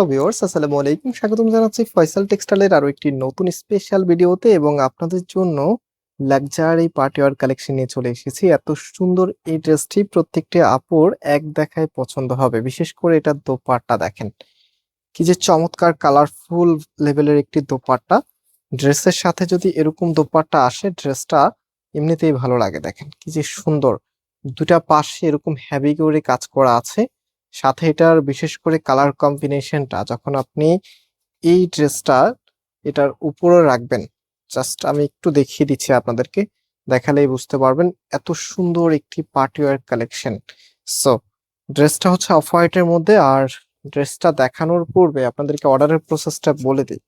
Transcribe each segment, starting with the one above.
Hello viewers আসসালামু আলাইকুম। স্বাগতম জানাচ্ছি ফয়সাল টেক্সটাইলের আরও একটি নতুন স্পেশাল ভিডিওতে এবং আপনাদের জন্য লাক্সারি পার্টিওয়ার কালেকশন নিয়ে চলে এসেছি। এত সুন্দর এই ড্রেসটি প্রত্যেকটি আপুর এক দেখায় পছন্দ হবে। বিশেষ করে এটার দোপাট্টা দেখেন। কি যে চমৎকার কালারফুল লেভেলের একটি দোপাট্টা। ড্রেসের সাথে যদি এরকম দোপাট্টা আসে, ড্রেসটা এমনিতেই ভালো লাগে দেখেন। কি যে সুন্দর। দুটা পাশে এরকম হেভি করে কাজ করা আছে। সাথে এটার বিশেষ করে কালার কম্বিনেশনটা যখন আপনি এই ড্রেসটা এটার উপরে রাখবেন জাস্ট আমি একটু দেখিয়ে দিচ্ছি আপনাদেরকে, দেখালেই বুঝতে পারবেন এত সুন্দর একটি পার্টিওয়ার কালেকশন সো ড্রেসটা হচ্ছে অফ হোয়াইটের মধ্যে আর ড্রেসটা দেখানোর পূর্বে আপনাদেরকে অর্ডারের প্রসেসটা বলে দিই।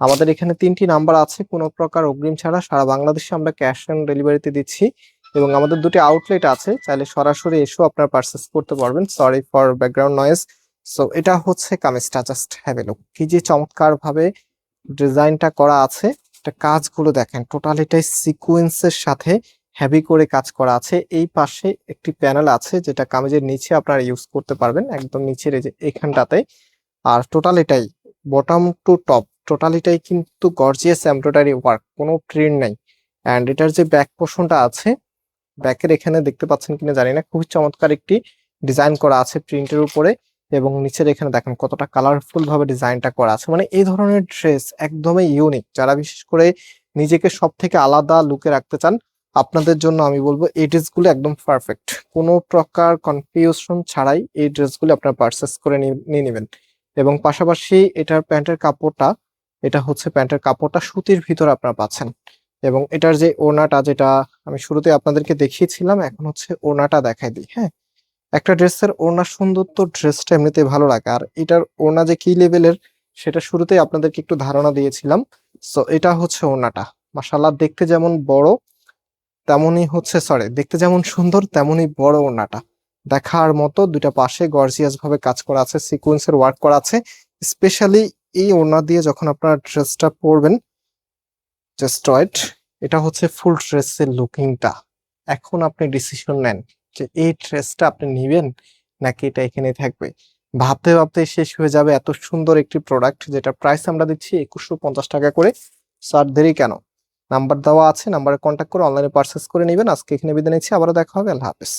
আমাদের এখানে তিনটি নাম্বার আছে, কোনো প্রকার অগ্রিম ছাড়া সারা বাংলাদেশে আমরা ক্যাশ অন ডেলিভারিতে দিচ্ছি। এবং আমাদের দুটি আউটলেট আছে চাইলে সরাসরি এসেও আপনারা পারচেস করতে পারবেন। Sorry for background noise so এটা হচ্ছে কামিজটা জাস্ট হ্যাভ এ লুক কি যে চমৎকার ভাবে ডিজাইনটা করা আছে এটা কাজগুলো দেখেন টোটাল এটাই সিকোয়েন্সের সাথে হেভি করে কাজ করা আছে। এই পাশে একটি প্যানেল আছে, যেটা কামিজের নিচে আপনারা ইউজ করতে পারবেন, একদম নিচের এই যে এখানটাতে। আর টোটাল এটাই বটম টু টপ টোটাল এটাই কিন্তু গর্জিয়াস এমব্রয়ডারি ওয়ার্ক কোনো প্রিন্ট নাই। অ্যান্ড এটার যে ব্যাক পোর্শনটা আছে ব্যাকের এখানে দেখতে পাচ্ছেন কিনা জানি না। খুবই চমৎকার একটি ডিজাইন করা আছে প্রিন্টের উপরে এবং নিচের এখানে দেখেন কতটা কালারফুল ভাবে ডিজাইনটা করা আছে। মানে এই ধরনের ড্রেস একদমই ইউনিক। যারা বিশেষ করে নিজেকে সব থেকে আলাদা লুকে রাখতে চান, আপনাদের জন্য আমি বলব এই ড্রেসগুলো একদম পারফেক্ট। কোনো প্রকার কনফিউশন ছাড়াই এই ড্রেসগুলো আপনারা পারচেস করে নিয়ে নেবেন। এবং পাশাপাশি এটার প্যান্টের কাপড়টা, এটা হচ্ছে প্যান্টের কাপড়টা সুতির ভিতরে আপনারা পাচ্ছেন। এবং এটার যে ওড়নাটা যেটা আমি শুরুতে আপনাদেরকে দেখিয়েছিলাম, এখন হচ্ছে ওড়নাটা দেখাই দিই হ্যাঁ? একটা ড্রেসের ওড়না সুন্দর তো ড্রেসটা এমনিতে ভালো লাগে। আর এটার ওড়না যে কি লেভেলের, সেটা শুরুতেই আপনাদেরকে একটু ধারণা দিয়েছিলাম। সো এটা হচ্ছে ওড়নাটা। মাশাল্লাহ দেখতে যেমন বড়, তেমনই হচ্ছে সরি দেখতে যেমন সুন্দর, তেমনই বড় ওড়নাটা। দেখার মতো দুইটা পাশে গর্জিয়াস ভাবে কাজ করা আছে সিকোয়েন্সের ওয়ার্ক করা আছে। স্পেশালি এই ওড়না দিয়ে যখন আপনারা ড্রেসটা পরবেন জাস্ট এটা হচ্ছে ফুল ড্রেসের লুকিংটা এখন আপনি ডিসিশন নেন যে এই ড্রেসটা আপনি নিবেন নাকি এটা এখানে থাকবে। ভাবতে ভাবতে শেষ হয়ে যাবে এত সুন্দর একটি প্রোডাক্ট যেটা প্রাইস আমরা দিচ্ছি একুশশো পঞ্চাশ টাকা করে। স্যার দেরি কেন? নাম্বার দেওয়া আছে নাম্বারে কন্ট্যাক্ট করে অনলাইনে পারচেস করে নেবেন। আজকে এখানে বিদায় নিচ্ছি, আবারও দেখা হবে, আল্লাহ হাফেজ।